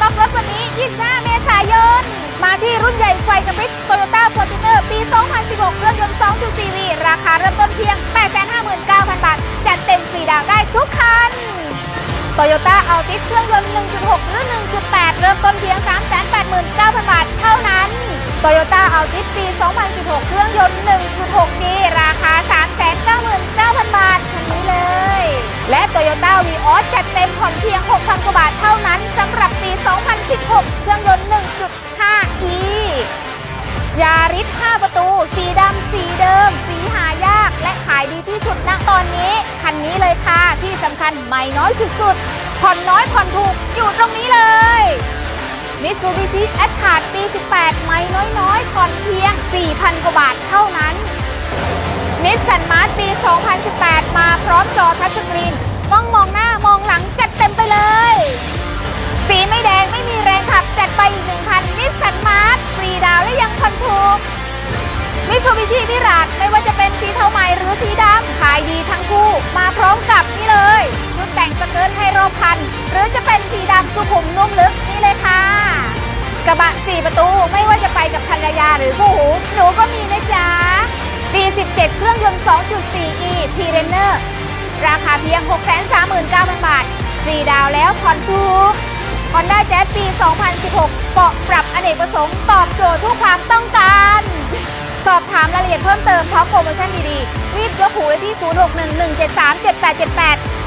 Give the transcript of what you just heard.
ต็อกรถวันนี้ 25 เมษายน มาที่รุ่นใหญ่ไฟกระพริบ Toyota Fortuner ปี 2016 เครื่องยนต์ 2.4V ราคาเริ่มต้นเพียง 859,000 บาท จัดเต็มฟรีดาวได้ทุกคัน Toyota Altis เครื่องยนต์ 1.6 หรือ 1.8 เริ่มต้นเพียง 389,000 บาทเท่านั้น Toyota Altis ปี 2016 เครื่องยนต์ 1.6G ราคา เครื่องยนต์ 1.5E ยาริส5ประตู สีดำสีเดิม สีหายาก และขายดีที่สุดณตอนนี้ คันนี้เลยค่ะที่สำคัญไม่น้อยสุดๆ ผ่อนน้อยผ่อนถูกอยู่ตรงนี้เลยมิตซูบิชิแอตทาร์ปี 18 ไม่น้อยๆผ่อนเพียง 4,000 กว่าบาทเท่านั้นนิสสันมาร์ปี 2018 มาพร้อมจอทัช บิชิวิราดไม่ว่าจะเป็นสีเทาใหม่หรือสีดำขายดีทั้งคู่ มาพร้อมกับนี่เลยชุดแต่งสเกิร์ตให้รอบคัน หรือจะเป็นสีดำสุขุมนุ่มลึกนี่เลยค่ะ กระบะ 4 ประตูไม่ว่าจะไปกับภรรยาหรือคู่หู หนูก็มีนะจ๊ะปี17เครื่องยนต์ 2.4e t r e n n e r ราคาเพียง 639,000 บาทฟรีดาวแล้วผ่อนถูก Honda Jazz ปี 2016 เปาะปรับอเนกประสงค์ ตอบโจทย์ทุกความต้องการ เพิ่มเติมพร้อมโปรโมชั่นดีๆ รีบยกหูเลยที่ 0611737878